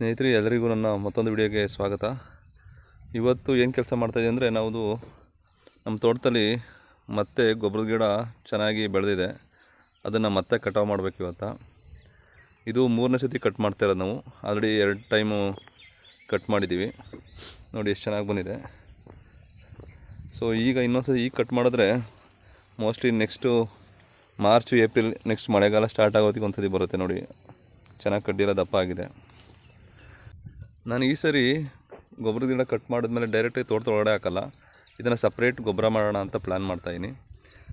ಸ್ನೇಹಿತರೆ ಎಲ್ಲರಿಗೂ ನನ್ನ ಮತ್ತೊಂದು ವಿಡಿಯೋಗೆ ಸ್ವಾಗತ. ಇವತ್ತು ಏನು ಕೆಲಸ ಮಾಡ್ತಾಯಿದ್ದೀವಿ ಅಂದರೆ ನಾವು ನಮ್ಮ ತೋಟದಲ್ಲಿ ಮತ್ತೆ ಗೊಬ್ಬರದ ಗಿಡ ಚೆನ್ನಾಗಿ ಬೆಳೆದಿದೆ. ಅದನ್ನು ಮತ್ತೆ ಕಟಾವು ಮಾಡಬೇಕು ಇವತ್ತು. ಇದು ಮೂರನೇ ಸತಿ ಕಟ್ ಮಾಡ್ತಾ ಇರೋದು ನಾವು. ಆಲ್ರೆಡಿ ಎರಡು ಟೈಮು ಕಟ್ ಮಾಡಿದ್ದೀವಿ ನೋಡಿ ಎಷ್ಟು ಚೆನ್ನಾಗಿ ಬಂದಿದೆ. ಸೊ ಈಗ ಇನ್ನೊಂದು ಸತಿ ಈಗ ಕಟ್ ಮಾಡಿದ್ರೆ mostly next March April next ಮಳೆಗಾಲ ಸ್ಟಾರ್ಟ್ ಆಗೋದಕ್ಕೆ ಒಂದು ಸತಿ ಬರುತ್ತೆ ನೋಡಿ. ಚೆನ್ನಾಗಿ ಕಡ್ಡಿರೋ ದಪ್ಪ ಆಗಿದೆ. ನಾನು ಈ ಸರಿ ಗೊಬ್ಬರ ಗಿಡ ಕಟ್ ಮಾಡಿದ್ಮೇಲೆ ಡೈರೆಕ್ಟಾಗಿ ತೋಟದ ಒಳಗಡೆ ಹಾಕಲ್ಲ. ಇದನ್ನು ಸಪ್ರೇಟ್ ಗೊಬ್ಬರ ಮಾಡೋಣ ಅಂತ ಪ್ಲ್ಯಾನ್ ಮಾಡ್ತಾಯಿದ್ದೀನಿ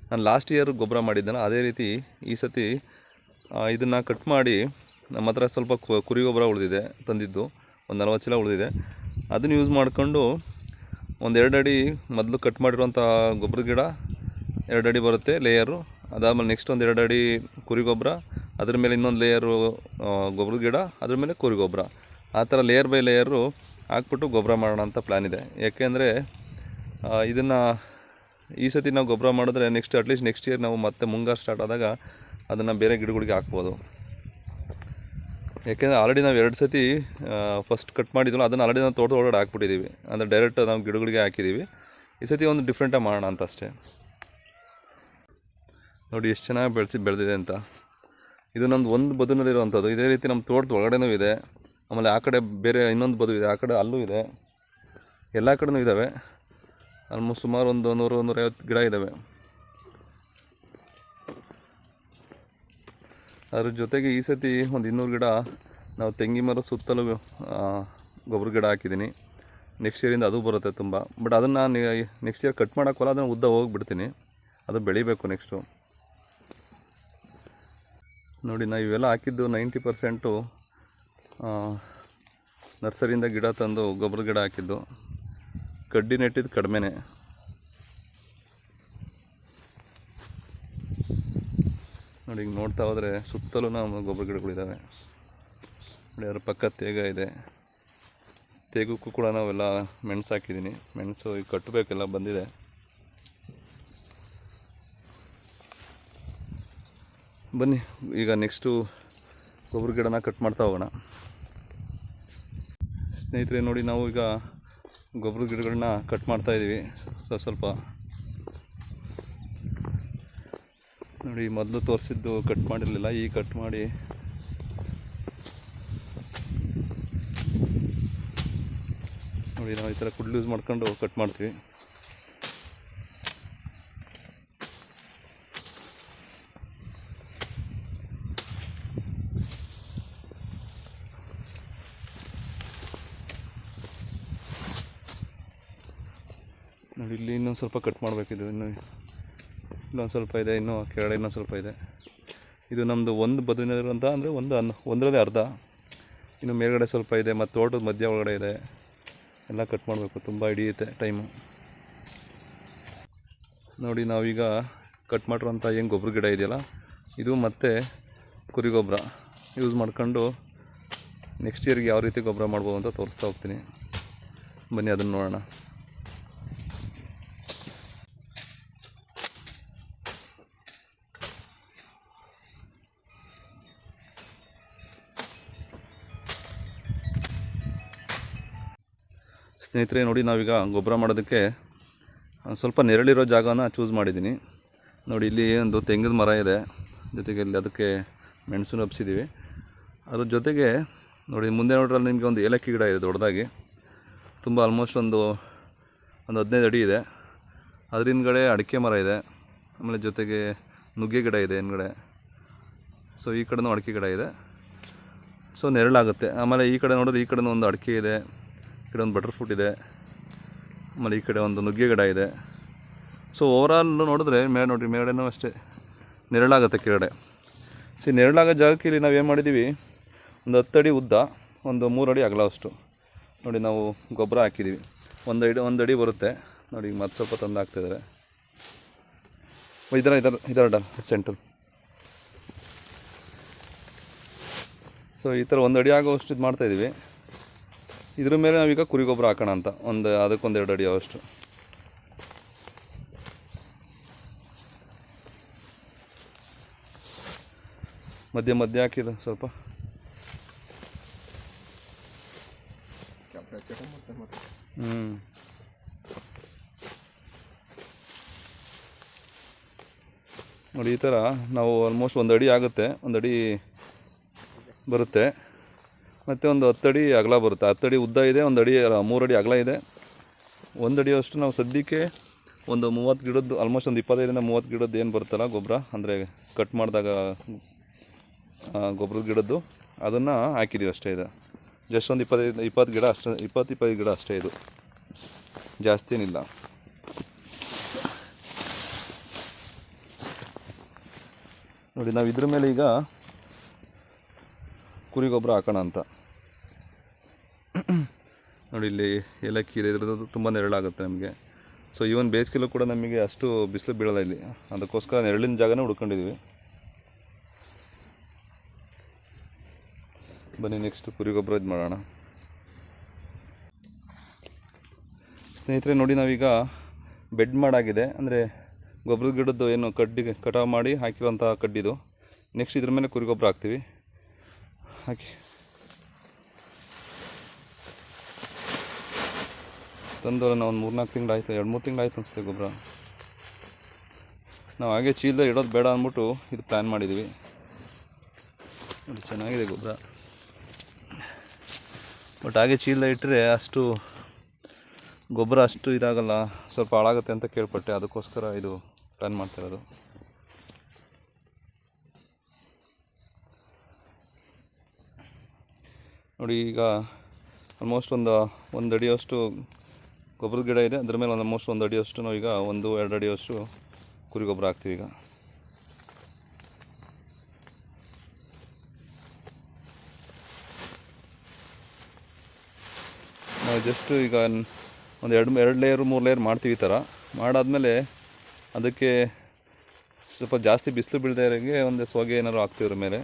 ನಾನು ಲಾಸ್ಟ್ ಇಯರ್ ಗೊಬ್ಬರ ಮಾಡಿದ್ದೆನಲ್ಲ, ಅದೇ ರೀತಿ ಈ ಸತಿ ಇದನ್ನು ಕಟ್ ಮಾಡಿ ನಮ್ಮ ಹತ್ರ ಸ್ವಲ್ಪ ಕುರಿ ಗೊಬ್ಬರ ಉಳಿದಿದೆ ತಂದಿದ್ದು, ಒಂದು ನಲ್ವತ್ತು ಚೀಲ ಉಳಿದಿದೆ. ಅದನ್ನು ಯೂಸ್ ಮಾಡಿಕೊಂಡು ಒಂದು ಎರಡು ಅಡಿ ಮೊದಲು ಕಟ್ ಮಾಡಿರುವಂಥ ಗೊಬ್ಬರದ ಗಿಡ, ಎರಡು ಅಡಿ ಬರುತ್ತೆ ಲೇಯರು ಅದಾದಮೇಲೆ ನೆಕ್ಸ್ಟ್ ಒಂದು ಎರಡು ಅಡಿ ಕುರಿ ಗೊಬ್ಬರ, ಅದ್ರ ಮೇಲೆ ಇನ್ನೊಂದು ಲೇಯರು ಗೊಬ್ಬರದ ಗಿಡ, ಅದ್ರ ಮೇಲೆ ಕುರಿ ಗೊಬ್ಬರ. ಆ ಥರ ಲೇಯರ್ ಬೈ ಲೇಯರು ಹಾಕ್ಬಿಟ್ಟು ಗೊಬ್ಬರ ಮಾಡೋಣ ಅಂತ ಪ್ಲ್ಯಾನ್ ಇದೆ. ಯಾಕೆಂದರೆ ಇದನ್ನು ಈ ಸತಿ ನಾವು ಗೊಬ್ಬರ ಮಾಡಿದ್ರೆ ನೆಕ್ಸ್ಟ್ ಅಟ್ಲೀಸ್ಟ್ ನೆಕ್ಸ್ಟ್ ಇಯರ್ ನಾವು ಮತ್ತೆ ಮುಂಗಾರು ಸ್ಟಾರ್ಟ್ ಆದಾಗ ಅದನ್ನು ಬೇರೆ ಗಿಡಗಳಿಗೆ ಹಾಕ್ಬೋದು. ಯಾಕೆಂದರೆ ಆಲ್ರೆಡಿ ನಾವು ಎರಡು ಸತಿ ಫಸ್ಟ್ ಕಟ್ ಮಾಡಿದ್ವಲ್ಲ, ಅದನ್ನು ಆಲ್ರೆಡಿ ನಾವು ತೋಟದ ಒಳಗಡೆ ಹಾಕ್ಬಿಟ್ಟಿದ್ದೀವಿ ಅಂದರೆ ಡೈರೆಕ್ಟ್ ನಾವು ಗಿಡಗಳಿಗೆ ಹಾಕಿದ್ದೀವಿ ಈ ಸತಿ ಒಂದು ಡಿಫ್ರೆಂಟಾಗಿ ಮಾಡೋಣ ಅಂತ ಅಷ್ಟೇ. ನೋಡಿ ಎಷ್ಟು ಚೆನ್ನಾಗಿ ಬೆಳೆಸಿ ಬೆಳೆದಿದೆ ಅಂತ. ಇದು ನಮ್ಮದು ಒಂದು ಬದುನಲ್ಲಿರುವಂಥದ್ದು ಇದೇ ರೀತಿ ನಮ್ಮ ತೋಟದ ಒಳಗಡೆನೂ ಇದೆ. ಆಮೇಲೆ ಆ ಕಡೆ ಬೇರೆ ಇನ್ನೊಂದು ಬದು ಇದೆ, ಆ ಕಡೆ ಅಲ್ಲೂ ಇದೆ. ಎಲ್ಲ ಕಡೆನೂ ಇದ್ದಾವೆ ಆಲ್ಮೋಸ್ಟ್ ಸುಮಾರು ಒಂದು ನೂರು, ನೂರೈವತ್ತು ಗಿಡ ಇದ್ದಾವೆ ಅದ್ರ ಜೊತೆಗೆ ಈ ಸತಿ ಒಂದು ಇನ್ನೂರು ಗಿಡ ನಾವು ತೆಂಗಿ ಮರ ಸುತ್ತಲೂ ಗೊಬ್ಬರ ಗಿಡ ಹಾಕಿದ್ದೀನಿ. ನೆಕ್ಸ್ಟ್ ಇಯರಿಂದ ಅದು ಬರುತ್ತೆ ತುಂಬ. ಬಟ್ ಅದನ್ನು ನೆಕ್ಸ್ಟ್ ಇಯರ್ ಕಟ್ ಮಾಡೋಕ್ಕಲ್ಲ ಅದನ್ನು ಉದ್ದ ಹೋಗಿಬಿಡ್ತೀನಿ. ಅದು ಬೆಳಿಬೇಕು ನೆಕ್ಸ್ಟು ನೋಡಿ, ನಾವು ಇವೆಲ್ಲ ಹಾಕಿದ್ದು ನೈಂಟಿ ಪರ್ಸೆಂಟು ನರ್ಸರಿಯಿಂದ ಗಿಡ ತಂದು ಗೊಬ್ಬರ ಗಿಡ ಹಾಕಿದ್ದು. ಕಡ್ಡಿ ನೆಟ್ಟಿದ್ದು ಕಡಿಮೆನೇ. ನೋಡಿ, ಈಗ ನೋಡ್ತಾ ಹೋದರೆ ಸುತ್ತಲೂ ನಮ್ಮ ಗೊಬ್ಬರ ಗಿಡಗಳಿದ್ದಾವೆ. ನೋಡಿ, ಅದ್ರ ಪಕ್ಕ ತೇಗ ಇದೆ. ತೇಗಕ್ಕೂ ಕೂಡ ನಾವೆಲ್ಲ ಮೆಣಸು ಹಾಕಿದ್ದೀನಿ. ಮೆಣಸು ಈಗ ಕಟ್ಟಬೇಕೆಲ್ಲ ಬಂದಿದೆ. ಬನ್ನಿ, ಈಗ ನೆಕ್ಸ್ಟು ಗೊಬ್ಬರ ಗಿಡನ ಕಟ್ ಮಾಡ್ತಾ ಹೋಗೋಣ. ಸ್ನೇಹಿತರೆ, ನೋಡಿ ನಾವು ಈಗ ಗೊಬ್ಬರದ ಗಿಡಗಳನ್ನ ಕಟ್ ಮಾಡ್ತಾ ಇದ್ದೀವಿ ಸ್ವಲ್ಪ ಸ್ವಲ್ಪ ನೋಡಿ ಮೊದಲು ತೋರಿಸಿದ್ದು ಕಟ್ ಮಾಡಿರಲಿಲ್ಲ ಈ ಕಟ್ ಮಾಡಿ ನೋಡಿ ನಾವು ಈ ಥರ ಕುಡ್ಲು ಯೂಸ್ ಮಾಡ್ಕೊಂಡು ಕಟ್ ಮಾಡ್ತೀವಿ ನೋಡಿ ಇಲ್ಲಿ ಇನ್ನೊಂದು ಸ್ವಲ್ಪ ಕಟ್ ಮಾಡಬೇಕಿದು, ಇನ್ನು ಇನ್ನೊಂದು ಸ್ವಲ್ಪ ಇದೆ, ಇನ್ನೂ ಕೆಳಗಡೆ ಇನ್ನೊಂದು ಸ್ವಲ್ಪ ಇದೆ. ಇದು ನಮ್ಮದು ಒಂದು ಬದುವಿನಲ್ಲಿರುವಂಥ ಅಂದರೆ ಒಂದು ಅನ್ನ, ಒಂದರಲ್ಲಿ ಅರ್ಧ. ಇನ್ನು ಮೇಲ್ಗಡೆ ಸ್ವಲ್ಪ ಇದೆ, ಮತ್ತು ತೋಟದ ಮಧ್ಯ ಒಳಗಡೆ ಇದೆ. ಎಲ್ಲ ಕಟ್ ಮಾಡಬೇಕು, ತುಂಬ ಹಿಡಿಯುತ್ತೆ ಟೈಮು. ನೋಡಿ, ನಾವೀಗ ಕಟ್ ಮಾಡಿರೋಂಥ ಏನು ಗೊಬ್ಬರ ಗಿಡ ಇದೆಯಲ್ಲ, ಇದು ಮತ್ತು ಕುರಿ ಗೊಬ್ಬರ ಯೂಸ್ ಮಾಡ್ಕೊಂಡು ನೆಕ್ಸ್ಟ್ ಇಯರ್ಗೆ ಯಾವ ರೀತಿ ಗೊಬ್ಬರ ಮಾಡ್ಬೋದು ಅಂತ ತೋರಿಸ್ತಾ ಹೋಗ್ತೀನಿ. ಬನ್ನಿ, ಅದನ್ನು ನೋಡೋಣ. ಸ್ನೇಹಿತರೆ, ನೋಡಿ ನಾವೀಗ ಗೊಬ್ಬರ ಮಾಡೋದಕ್ಕೆ ಸ್ವಲ್ಪ ನೆರಳಿರೋ ಜಾಗನ ಚೂಸ್ ಮಾಡಿದ್ದೀನಿ. ನೋಡಿ, ಇಲ್ಲಿ ಒಂದು ತೆಂಗಿನ ಮರ ಇದೆ. ಜೊತೆಗೆ ಇಲ್ಲಿ ಅದಕ್ಕೆ ಮೆಣಸು ಹಬ್ಸಿದ್ದೀವಿ ಅದ್ರ ಜೊತೆಗೆ, ನೋಡಿ, ಮುಂದೆ ನೋಡ್ರಲ್ಲಿ ನಿಮಗೆ ಒಂದು ಏಲಕ್ಕಿ ಗಿಡ ಇದೆ ದೊಡ್ಡದಾಗಿ. ತುಂಬ ಆಲ್ಮೋಸ್ಟ್ ಒಂದು ಒಂದು ಹದಿನೈದು ಅಡಿ ಇದೆ. ಅದ್ರ ಹಿಂದ್ಗಡೆ ಅಡಿಕೆ ಮರ ಇದೆ. ಆಮೇಲೆ ಜೊತೆಗೆ ನುಗ್ಗೆ ಗಿಡ ಇದೆ ಹಿಂದ್ಗಡೆ. ಸೊ ಈ ಕಡೆನೂ ಅಡಿಕೆ ಗಿಡ ಇದೆ. ಸೊ ನೆರಳಾಗುತ್ತೆ. ಆಮೇಲೆ ಈ ಕಡೆ ನೋಡಿದ್ರೆ ಈ ಕಡೆನೂ ಒಂದು ಅಡಿಕೆ ಇದೆ. ಈ ಕಡೆ ಒಂದು ಬಟರ್ ಫ್ರೂಟ್ ಇದೆ. ಆಮೇಲೆ ಈ ಕಡೆ ಒಂದು ನುಗ್ಗೆ ಗಿಡ ಇದೆ. ಸೊ ಓವರಾಲ್ ನೋಡಿದ್ರೆ ಮೇಲೆ ನೋಡಿರಿ ಮೇಗಡೆನೂ ಅಷ್ಟೇ. ನೆರಳಾಗುತ್ತೆ ಕೆಳಗಡೆ. ಸೊ ನೆರಳಾಗೋ ಜಾಗಕ್ಕೆ ಇಲ್ಲಿ ನಾವು ಏನು ಮಾಡಿದ್ದೀವಿ ಒಂದು ಹತ್ತು ಅಡಿ ಉದ್ದ, ಒಂದು ಮೂರು ಅಡಿ ಅಗಲ ಅಷ್ಟು. ನೋಡಿ, ನಾವು ಗೊಬ್ಬರ ಹಾಕಿದ್ದೀವಿ ಒಂದು ಅಡಿ ಒಂದು ಅಡಿ ಬರುತ್ತೆ. ನೋಡಿ ಮತ್ತೆ ಸ್ವಲ್ಪ ತಂದು ಹಾಕ್ತಿದ್ದಾರೆ ಇದರ. ಇದರ ಇದರ ಸೆಂಟರ್ ಸೊ ಈ ಥರ ಒಂದು ಅಡಿ ಆಗೋಷ್ಟು ಇದು ಮಾಡ್ತಾಯಿದ್ದೀವಿ ಇದ್ರ ಮೇಲೆ ನಾವೀಗ ಕುರಿ ಗೊಬ್ಬರ ಹಾಕೋಣ ಅಂತ. ಒಂದು, ಅದಕ್ಕೊಂದು ಎರಡು ಅಡಿ ಅವಷ್ಟು. ಮಧ್ಯ ಮಧ್ಯ ಹಾಕಿದ ಸ್ವಲ್ಪ. ಹ್ಞೂ ನೋಡಿ, ಈ ಥರ ನಾವು ಆಲ್ಮೋಸ್ಟ್ ಒಂದು ಅಡಿ ಆಗುತ್ತೆ. ಒಂದು ಅಡಿ ಬರುತ್ತೆ. ಮತ್ತು ಒಂದು ಹತ್ತಡಿ ಅಗಲ ಬರುತ್ತೆ. ಹತ್ತಡಿ ಉದ್ದ ಇದೆ ಒಂದು ಅಡಿ ಮೂರಡಿ ಅಗಲ ಇದೆ. ಒಂದು ಅಡಿಯಷ್ಟು ನಾವು ಸದ್ಯಕ್ಕೆ ಒಂದು ಮೂವತ್ತು ಗಿಡದ್ದು ಆಲ್ಮೋಸ್ಟ್ ಒಂದು ಇಪ್ಪತ್ತೈದರಿಂದ ಮೂವತ್ತು ಗಿಡದ್ದು ಏನು ಬರುತ್ತಲ್ಲ ಗೊಬ್ಬರ, ಅಂದರೆ ಕಟ್ ಮಾಡಿದಾಗ ಗೊಬ್ಬರದ ಗಿಡದ್ದು, ಅದನ್ನು ಹಾಕಿದ್ದೀವಿ ಅಷ್ಟೇ ಇದು. ಜಸ್ಟ್ ಒಂದು ಇಪ್ಪತ್ತೈದು, ಇಪ್ಪತ್ತು ಗಿಡ ಅಷ್ಟೇ, ಇಪ್ಪತ್ತು ಇಪ್ಪತ್ತೈದು ಗಿಡ ಅಷ್ಟೇ ಇದು. ಜಾಸ್ತಿ ಏನಿಲ್ಲ. ನೋಡಿ ನಾವು ಇದ್ರ ಮೇಲೆ ಈಗ ಕುರಿ ಗೊಬ್ಬರ ಹಾಕೋಣ ಅಂತ. ನೋಡಿ ಇಲ್ಲಿ ಏಲಕ್ಕಿ ಇದೆ, ಇದ್ರದ್ದು ತುಂಬ ನೆರಳಾಗುತ್ತೆ ನಮಗೆ. ಸೊ ಈವನ್ ಬೇಸಿಗೆಲ್ಲೂ ಕೂಡ ನಮಗೆ ಅಷ್ಟು ಬಿಸಿಲು ಬೀಳಲ್ಲ ಇಲ್ಲಿ. ಅದಕ್ಕೋಸ್ಕರ ನೆರಳಿನ ಜಾಗನೇ ಹುಡ್ಕೊಂಡಿದ್ದೀವಿ ಬನ್ನಿ ನೆಕ್ಸ್ಟ್ ಕುರಿ ಗೊಬ್ಬರ ಇದು ಮಾಡೋಣ. ಸ್ನೇಹಿತರೆ, ನೋಡಿ ನಾವೀಗ ಬೆಡ್ ಮಾಡಾಗಿದೆ. ಅಂದರೆ ಗೊಬ್ಬರದ ಗಿಡದ್ದು ಏನು ಕಡ್ಡಿ, ಕಟಾವು ಮಾಡಿ ಹಾಕಿರೋಂಥ ಕಡ್ಡಿದು. ನೆಕ್ಸ್ಟ್ ಇದ್ರ ಮೇಲೆ ಕುರಿ ಗೊಬ್ಬರ ಹಾಕ್ತೀವಿ. ಹಾಕಿ. ತಂದು ನಾವು ಒಂದು ಮೂರ್ನಾಲ್ಕು ತಿಂಗಳು ಆಯಿತು ಎರಡು ಮೂರು ತಿಂಗಳು ಆಯ್ತು ಅನಿಸುತ್ತೆ ಗೊಬ್ಬರ. ನಾವು ಹಾಗೆ ಚೀಲದ ಇಡೋದು ಬೇಡ ಅಂದ್ಬಿಟ್ಟು ಇದು ಪ್ಲ್ಯಾನ್ ಮಾಡಿದ್ದೀವಿ ಅದು ಚೆನ್ನಾಗಿದೆ ಗೊಬ್ಬರ. ಬಟ್ ಹಾಗೆ ಚೀಲದ ಇಟ್ಟರೆ ಅಷ್ಟು ಗೊಬ್ಬರ ಅಷ್ಟು ಇದಾಗಲ್ಲ, ಸ್ವಲ್ಪ ಹಾಳಾಗುತ್ತೆ ಅಂತ ಕೇಳ್ಪಟ್ಟೆ. ಅದಕ್ಕೋಸ್ಕರ ಇದು ಪ್ಲ್ಯಾನ್ ಮಾಡ್ತಿರೋದು ನೋಡಿ, ಈಗ ಆಲ್ಮೋಸ್ಟ್ ಒಂದು ಒಂದು ಅಡಿಯಷ್ಟು ಗೊಬ್ಬರದ ಗಿಡ ಇದೆ. ಅದ್ರ ಮೇಲೆ ಒಂದು ಆಲ್ಮೋಸ್ಟ್ ಒಂದು ಅಡಿಯಷ್ಟು ನಾವು ಈಗ ಒಂದು, ಎರಡು ಅಡಿಯಷ್ಟು ಕುರಿ ಗೊಬ್ಬರ ಹಾಕ್ತೀವಿ ಈಗ. ನಾವು ಜಸ್ಟ್ ಈಗ ಒಂದು ಎರಡು ಎರಡು ಲೇಯರು ಮೂರು ಲೇಯರ್ ಮಾಡ್ತೀವಿ ಈ ಥರ ಮಾಡಾದಮೇಲೆ ಅದಕ್ಕೆ ಸ್ವಲ್ಪ ಜಾಸ್ತಿ ಬಿಸಿಲು ಬೀಳದೇ ಇರೋಂಗೆ ಒಂದು ಸೋಗೆ ಏನಾದ್ರು ಹಾಕ್ತೀವ್ರ ಮೇಲೆ.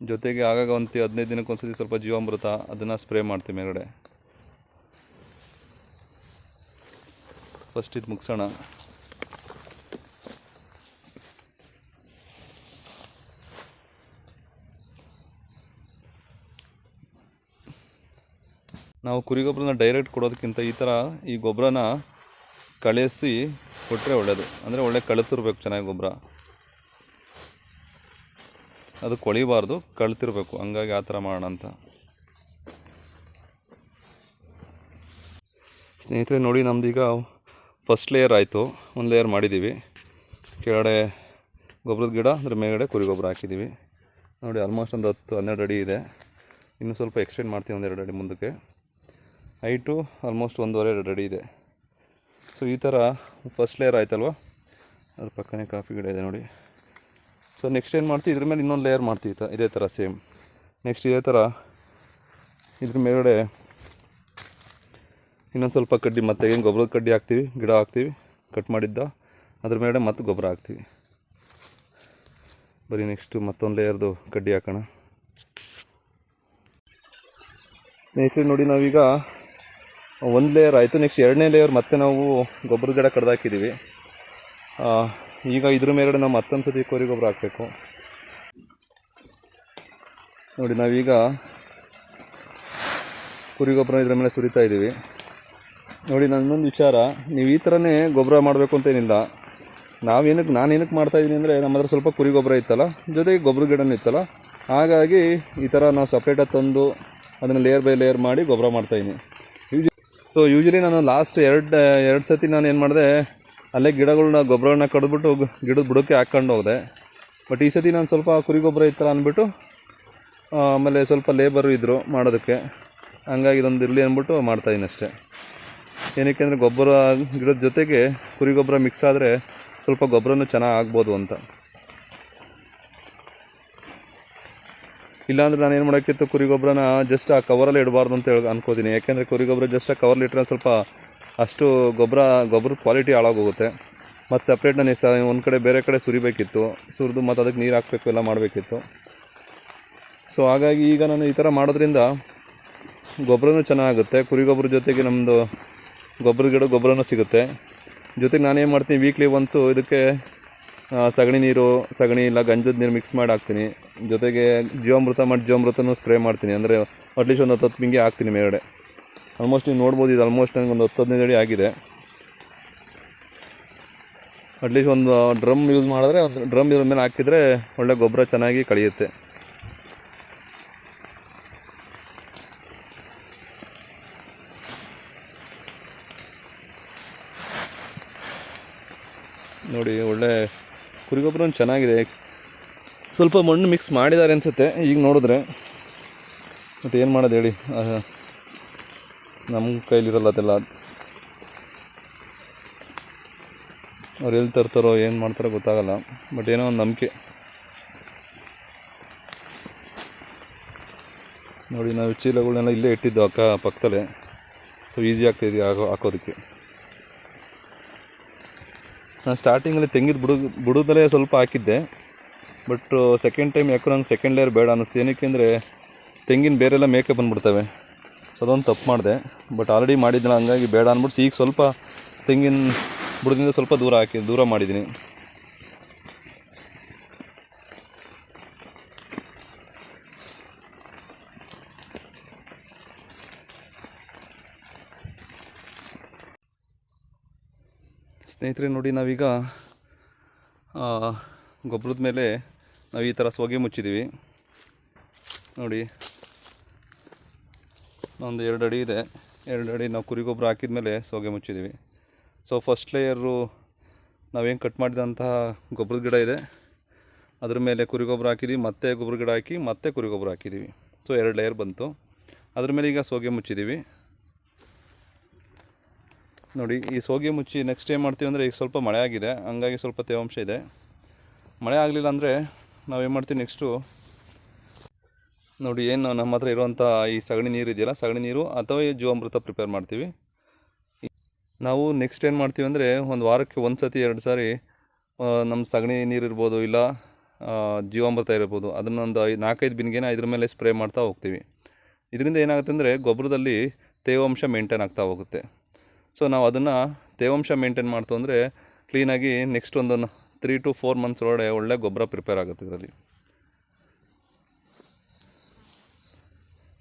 ಜೊತೆಗೆ ಆಗಾಗ ಒಂದು ಹದಿನೈದು ದಿನಕ್ಕೆ ಒಂದ್ಸತಿ ಸ್ವಲ್ಪ ಜೀವಾಮೃತ ಅದನ್ನು ಸ್ಪ್ರೇ ಮಾಡ್ತೀವಿ ಮೇಲ್ಗಡೆ. ಫಸ್ಟ್ ಇದು ಮುಗಿಸೋಣ. ನಾವು ಕುರಿ ಗೊಬ್ಬರನ ಡೈರೆಕ್ಟ್ ಕೊಡೋದಕ್ಕಿಂತ ಈ ಥರ ಈ ಗೊಬ್ಬರನ ಕಳಿಸಿ ಕೊಟ್ಟರೆ ಒಳ್ಳೆಯದು ಅಂದರೆ ಒಳ್ಳೆ ಕಳೆತಿರ್ಬೇಕು ಚೆನ್ನಾಗಿ ಗೊಬ್ಬರ ಅದು ಕೊಳಿಬಾರ್ದು, ಕಳ್ತಿರ್ಬೇಕು. ಹಂಗಾಗಿ ಆ ಥರ ಮಾಡೋಣ ಅಂತ. ಸ್ನೇಹಿತರೆ, ನೋಡಿ ನಮ್ದು ಈಗ ಫಸ್ಟ್ ಲೇಯರ್ ಆಯಿತು. ಒಂದು ಲೇಯರ್ ಮಾಡಿದ್ದೀವಿ ಕೆಳಗಡೆ ಗೊಬ್ಬರದ ಗಿಡ, ಅದ್ರ ಮೇಲ್ಗಡೆ ಕುರಿ ಗೊಬ್ಬರ ಹಾಕಿದ್ದೀವಿ ನೋಡಿ ಆಲ್ಮೋಸ್ಟ್ ಒಂದು ಹತ್ತು, ಹನ್ನೆರಡು ಅಡಿ ಇದೆ. ಇನ್ನೂ ಸ್ವಲ್ಪ ಎಕ್ಸ್ಟೆಂಡ್ ಮಾಡ್ತೀವಿ ಒಂದು ಎರಡು ಅಡಿ ಮುಂದಕ್ಕೆ. ಹೈಟು ಆಲ್ಮೋಸ್ಟ್ ಒಂದೂವರೆ, ಎರಡು ಅಡಿ ಇದೆ. ಸೊ ಈ ಥರ ಫಸ್ಟ್ ಲೇಯರ್ ಆಯ್ತಲ್ವ? ಅದ್ರ ಪಕ್ಕನೇ ಕಾಫಿ ಗಿಡ ಇದೆ ನೋಡಿ. ಸೊ ನೆಕ್ಸ್ಟ್ ಏನು ಮಾಡ್ತೀವಿ? ಇದ್ರ ಮೇಲೆ ಇನ್ನೊಂದು ಲೇಯರ್ ಮಾಡ್ತೀವಿ ಇದೇ ಥರ ಸೇಮ್ ನೆಕ್ಸ್ಟ್ ಇದೇ ಥರ ಇದ್ರ ಮೇಲ್ಗಡೆ ಇನ್ನೊಂದು ಸ್ವಲ್ಪ ಕಡ್ಡಿ ಮತ್ತೆ ಏನು ಗೊಬ್ಬರದ ಕಡ್ಡಿ ಹಾಕ್ತೀವಿ, ಗಿಡ ಹಾಕ್ತೀವಿ ಕಟ್ ಮಾಡಿದ್ದ. ಅದ್ರ ಮೇಲೆ ಮತ್ತೆ ಗೊಬ್ಬರ ಹಾಕ್ತೀವಿ. ಬರೀ ನೆಕ್ಸ್ಟು ಮತ್ತೊಂದು ಲೇಯರ್ದು ಕಡ್ಡಿ ಹಾಕೋಣ. ಸ್ನೇಹಿತರೆ, ನೋಡಿ ನಾವೀಗ ಒಂದು ಲೇಯರ್ ಆಯಿತು. ನೆಕ್ಸ್ಟ್ ಎರಡನೇ ಲೇಯರ್ ಮತ್ತೆ ನಾವು ಗೊಬ್ಬರದ ಗಿಡ ಕಡ್ದಾಕಿದ್ದೀವಿ ಈಗ ಇದ್ರ ಮೇಲ್ಗಡೆ ನಾವು ಮತ್ತೊಂದು ಸತಿ ಕೋರಿ ಗೊಬ್ಬರ ಹಾಕಬೇಕು. ನೋಡಿ ನಾವೀಗ ಕುರಿ ಗೊಬ್ಬರ ಇದ್ರ ಮೇಲೆ ಸುರಿತಾ ಇದ್ದೀವಿ ನೋಡಿ ನನ್ನೊಂದು ವಿಚಾರ. ನೀವು ಈ ಥರನೇ ಗೊಬ್ಬರ ಮಾಡಬೇಕು ಅಂತ ಏನಿಲ್ಲ. ನಾವೇನಕ್ಕೆ ನಾನು ಏನಕ್ಕೆ ಮಾಡ್ತಾಯಿದ್ದೀನಿ ಅಂದರೆ ನಮ್ಮ ಹತ್ರ ಸ್ವಲ್ಪ ಕುರಿ ಗೊಬ್ಬರ ಇತ್ತಲ್ಲ? ಜೊತೆಗೆ ಗೊಬ್ಬರ ಗಿಡನೂ ಇತ್ತಲ್ಲ? ಹಾಗಾಗಿ ಈ ಥರ ನಾವು ಸಪ್ರೇಟಾಗಿ ತಂದು ಅದನ್ನು ಲೇಯರ್ ಬೈ ಲೇಯರ್ ಮಾಡಿ ಗೊಬ್ಬರ ಮಾಡ್ತಾಯಿದ್ದೀನಿ ಯೂಜ್ ಸೊ ಯೂಶಲಿ ನಾನು ಲಾಸ್ಟ್ ಎರಡು ಎರಡು ಸತಿ ನಾನು ಏನು ಮಾಡಿದೆ, ಅಲ್ಲೇ ಗಿಡಗಳನ್ನ ಗೊಬ್ಬರಗಳನ್ನ ಕಡ್ದುಬಿಟ್ಟು ಗಿಡದ ಬುಡಕ್ಕೆ ಹಾಕ್ಕೊಂಡು ಹೋದೆ ಬಟ್ ಈ ಸತಿ ನಾನು ಸ್ವಲ್ಪ ಕುರಿ ಗೊಬ್ಬರ ಇತ್ತಲ್ಲ ಅಂದ್ಬಿಟ್ಟು ಆಮೇಲೆ ಸ್ವಲ್ಪ ಲೇಬರು ಇದ್ದರು ಮಾಡೋದಕ್ಕೆ. ಹಂಗಾಗಿ ಇದೊಂದು ಇರಲಿ ಅಂದ್ಬಿಟ್ಟು ಮಾಡ್ತಾಯಿದ್ದೀನಿ ಅಷ್ಟೇ. ಏನಕ್ಕೆ ಅಂದರೆ ಗೊಬ್ಬರ ಗಿಡದ ಜೊತೆಗೆ ಕುರಿ ಗೊಬ್ಬರ ಮಿಕ್ಸ್ ಆದರೆ ಸ್ವಲ್ಪ ಗೊಬ್ಬರನೂ ಚೆನ್ನಾಗಿ ಆಗ್ಬೋದು ಅಂತ. ಇಲ್ಲಾಂದರೆ ನಾನು ಏನು ಮಾಡೋಕ್ಕಿತ್ತು? ಕುರಿ ಗೊಬ್ಬರನ ಜಸ್ಟ್ ಆ ಕವರಲ್ಲಿ ಇಡಬಾರ್ದು ಅಂತ ಹೇಳಿ ಅನ್ಕೋತೀನಿ. ಯಾಕೆಂದರೆ ಕುರಿ ಗೊಬ್ಬರ ಜಸ್ಟ್ ಆ ಕವರಲ್ಲಿ ಇಟ್ಟರೆ ಸ್ವಲ್ಪ ಅಷ್ಟು ಗೊಬ್ಬರ, ಗೊಬ್ಬರದ ಕ್ವಾಲಿಟಿ ಹಾಳಾಗೋಗುತ್ತೆ. ಮತ್ತು ಸಪ್ರೇಟ್ ನಾನು ಸ ಒಂದು ಕಡೆ ಬೇರೆ ಕಡೆ ಸುರಿಬೇಕಿತ್ತು. ಸುರಿದು ಮತ್ತು ಅದಕ್ಕೆ ನೀರು ಹಾಕಬೇಕು, ಎಲ್ಲ ಮಾಡಬೇಕಿತ್ತು. ಸೊ ಹಾಗಾಗಿ ಈಗ ನಾನು ಈ ಥರ ಮಾಡೋದ್ರಿಂದ ಗೊಬ್ಬರನೂ ಚೆನ್ನಾಗುತ್ತೆ ಕುರಿ ಗೊಬ್ಬರ ಜೊತೆಗೆ ನಮ್ಮದು ಗೊಬ್ಬರದ ಗಿಡ ಗೊಬ್ಬರನೂ ಸಿಗುತ್ತೆ. ಜೊತೆಗೆ ನಾನೇನು ಮಾಡ್ತೀನಿ ವೀಕ್ಲಿ ಒನ್ಸು ಇದಕ್ಕೆ ಸಗಣಿ ನೀರು, ಸಗಣಿ ಇಲ್ಲ, ಗಂಜದ ನೀರು ಮಿಕ್ಸ್ ಮಾಡಿ ಹಾಕ್ತೀನಿ. ಜೊತೆಗೆ ಜೀವಾಮೃತ ಮಾಡಿ ಜೀವಾಮೃತನೂ ಸ್ಪ್ರೇ ಮಾಡ್ತೀನಿ. ಅಂದರೆ ಅಟ್ಲೀಸ್ಟ್ ಒಂದು ಹತ್ತು ಹತ್ತು ಮಿಂಗೆ ಹಾಕ್ತೀನಿ ಮೇಲ್ಗಡೆ. ಆಲ್ಮೋಸ್ಟ್ ನೀವು ನೋಡ್ಬೋದು, ಇದು ಆಲ್ಮೋಸ್ಟ್ ನನಗೆ ಒಂದು ಹತ್ತು ಹದಿನೈದು ಅಡಿ ಆಗಿದೆ. ಅಟ್ಲೀಸ್ಟ್ ಒಂದು ಡ್ರಮ್ ಯೂಸ್ ಮಾಡಿದ್ರೆ ಡ್ರಮ್ ಇದ್ರ ಮೇಲೆ ಹಾಕಿದರೆ ಒಳ್ಳೆ ಗೊಬ್ಬರ ಚೆನ್ನಾಗಿ ಕಳೆಯುತ್ತೆ. ನೋಡಿ, ಒಳ್ಳೆ ಕುರಿ ಗೊಬ್ಬರ ಚೆನ್ನಾಗಿದೆ. ಸ್ವಲ್ಪ ಮಣ್ಣು ಮಿಕ್ಸ್ ಮಾಡಿದ್ದಾರೆ ಅನಿಸುತ್ತೆ. ಈಗ ನೋಡಿದ್ರೆ, ಮತ್ತು ಏನು ಮಾಡೋದು ಹೇಳಿ? ನಮ್ಮ ಕೈಲಿರಲ್ಲ ಅದೆಲ್ಲ. ಅವ್ರು ಎಲ್ಲಿ ತರ್ತಾರೋ, ಏನು ಮಾಡ್ತಾರೋ ಗೊತ್ತಾಗಲ್ಲ. ಬಟ್ ಏನೋ ಒಂದು ನಂಬಿಕೆ. ನೋಡಿ, ನಾವು ಚೀಲಗಳನ್ನೆಲ್ಲ ಇಲ್ಲೇ ಇಟ್ಟಿದ್ದು ಅಕ್ಕ ಪಕ್ಕದಲ್ಲೇ. ಸೊ ಈಸಿ ಆಗ್ತಾಯಿದೆ ಹಾಕೋ ಹಾಕೋದಕ್ಕೆ. ನಾನು ಸ್ಟಾರ್ಟಿಂಗಲ್ಲಿ ತೆಂಗಿದ ಬುಡ ಬುಡದಲ್ಲೇ ಸ್ವಲ್ಪ ಹಾಕಿದ್ದೆ. ಬಟ್ ಸೆಕೆಂಡ್ ಟೈಮ್ ಯಾಕೋ ನಂಗೆ ಸೆಕೆಂಡ್ ಲೇಯರ್ ಬೇಡ ಅನ್ನಿಸ್ತು. ಏನಕ್ಕೆ ಅಂದರೆ ತೆಂಗಿನ ಬೇರೆಲ್ಲ ಮೇಕೆ ಬಂದ್ಬಿಡ್ತವೆ. ಸೊ ಅದೊಂದು ತಪ್ಪು ಮಾಡಿದೆ. ಬಟ್ ಆಲ್ರೆಡಿ ಮಾಡಿದ್ದಿಲ್ಲ ಹಂಗಾಗಿ ಬೇಡ ಅಂದ್ಬಿಟ್ಟು ಈಗ ಸ್ವಲ್ಪ ತೆಂಗಿನ ಬುಡದಿಂದ ಸ್ವಲ್ಪ ದೂರ ಹಾಕಿ, ದೂರ ಮಾಡಿದ್ದೀನಿ ಸ್ನೇಹಿತರೆ, ನೋಡಿ ನಾವೀಗ ಗೊಬ್ಬರದ ಮೇಲೆ ನಾವು ಈ ಥರ ಸೊಗೆ ಮುಚ್ಚಿದ್ದೀವಿ ನೋಡಿ, ಒಂದು ಎರಡು ಅಡಿ ಇದೆ. ಎರಡು ಅಡಿ ನಾವು ಕುರಿ ಗೊಬ್ಬರ ಹಾಕಿದ ಮೇಲೆ ಸೊಗೆ ಮುಚ್ಚಿದ್ದೀವಿ ಸೊ ಫಸ್ಟ್ ಲೇಯರು ನಾವೇನು ಕಟ್ ಮಾಡಿದಂತಹ ಗೊಬ್ಬರದ ಗಿಡ ಇದೆ. ಅದ್ರ ಮೇಲೆ ಕುರಿ ಗೊಬ್ಬರ ಹಾಕಿದ್ದೀವಿ ಮತ್ತೆ ಗೊಬ್ಬರ ಗಿಡ ಹಾಕಿ ಮತ್ತೆ ಕುರಿ ಗೊಬ್ಬರ ಹಾಕಿದ್ದೀವಿ ಸೊ ಎರಡು ಲೇಯರ್ ಬಂತು. ಅದ್ರ ಮೇಲೆ ಈಗ ಸೋಗೆ ಮುಚ್ಚಿದ್ದೀವಿ ನೋಡಿ, ಈ ಸೋಗೆ ಮುಚ್ಚಿ ನೆಕ್ಸ್ಟ್ ಏನು ಮಾಡ್ತೀವಿ ಅಂದರೆ, ಈಗ ಸ್ವಲ್ಪ ಮಳೆ ಆಗಿದೆ. ಹಂಗಾಗಿ ಸ್ವಲ್ಪ ತೇವಾಂಶ ಇದೆ. ಮಳೆ ಆಗಲಿಲ್ಲ ಅಂದರೆ ನಾವೇನು ಮಾಡ್ತೀವಿ ನೆಕ್ಸ್ಟು ನೋಡಿ, ಏನು ನಮ್ಮ ಹತ್ರ ಇರುವಂಥ ಈ ಸಗಣಿ ನೀರು ಇದೆಯಲ್ಲ, ಸಗಣಿ ನೀರು ಅಥವಾ ಈ ಜೀವಾಮೃತ ಪ್ರಿಪೇರ್ ಮಾಡ್ತೀವಿ. ನಾವು ನೆಕ್ಸ್ಟ್ ಏನು ಮಾಡ್ತೀವಿ ಅಂದರೆ, ಒಂದು ವಾರಕ್ಕೆ ಒಂದು ಸತಿ ಎರಡು ಸಾರಿ ನಮ್ಮ ಸಗಣಿ ನೀರು ಇರ್ಬೋದು, ಇಲ್ಲ ಜೀವಾಮೃತ ಇರ್ಬೋದು. ಅದನ್ನೊಂದು ಐದು ನಾಲ್ಕೈದು ಬಿನ್ಗೆನ ಇದ್ರ ಮೇಲೆ ಸ್ಪ್ರೇ ಮಾಡ್ತಾ ಹೋಗ್ತೀವಿ. ಇದರಿಂದ ಏನಾಗುತ್ತೆ ಅಂದರೆ ಗೊಬ್ಬರದಲ್ಲಿ ತೇವಾಂಶ ಮೇಂಟೈನ್ ಆಗ್ತಾ ಹೋಗುತ್ತೆ. ಸೊ ನಾವು ಅದನ್ನು ತೇವಾಂಶ ಮೇಂಟೈನ್ ಮಾಡ್ತು ಅಂದರೆ ಕ್ಲೀನಾಗಿ ನೆಕ್ಸ್ಟ್ ಒಂದು ತ್ರೀ ಟು ಫೋರ್ ಮಂತ್ಸ್ ಒಳಗಡೆ ಒಳ್ಳೆ ಗೊಬ್ಬರ ಪ್ರಿಪೇರ್ ಆಗುತ್ತೆ ಇದರಲ್ಲಿ.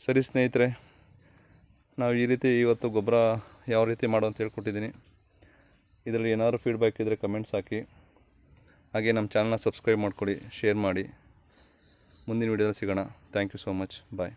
ಸರಿ ಸ್ನೇಹಿತರೆ, ನಾವು ಈ ರೀತಿ ಇವತ್ತು ಗೊಬ್ಬರ ಯಾವ ರೀತಿ ಮಾಡೋ ಅಂತ ಹೇಳ್ಕೊಟ್ಟಿದ್ದೀನಿ. ಇದರಲ್ಲಿ ಏನಾದರೂ ಫೀಡ್ಬ್ಯಾಕ್ ಇದ್ದರೆ ಕಮೆಂಟ್ಸ್ ಹಾಕಿ. ಹಾಗೆ ನಮ್ಮ ಚಾನಲ್ನ ಸಬ್ಸ್ಕ್ರೈಬ್ ಮಾಡ್ಕೊಳ್ಳಿ ಶೇರ್ ಮಾಡಿ. ಮುಂದಿನ ವೀಡಿಯೋದಲ್ಲಿ ಸಿಗೋಣ. Thank you so much bye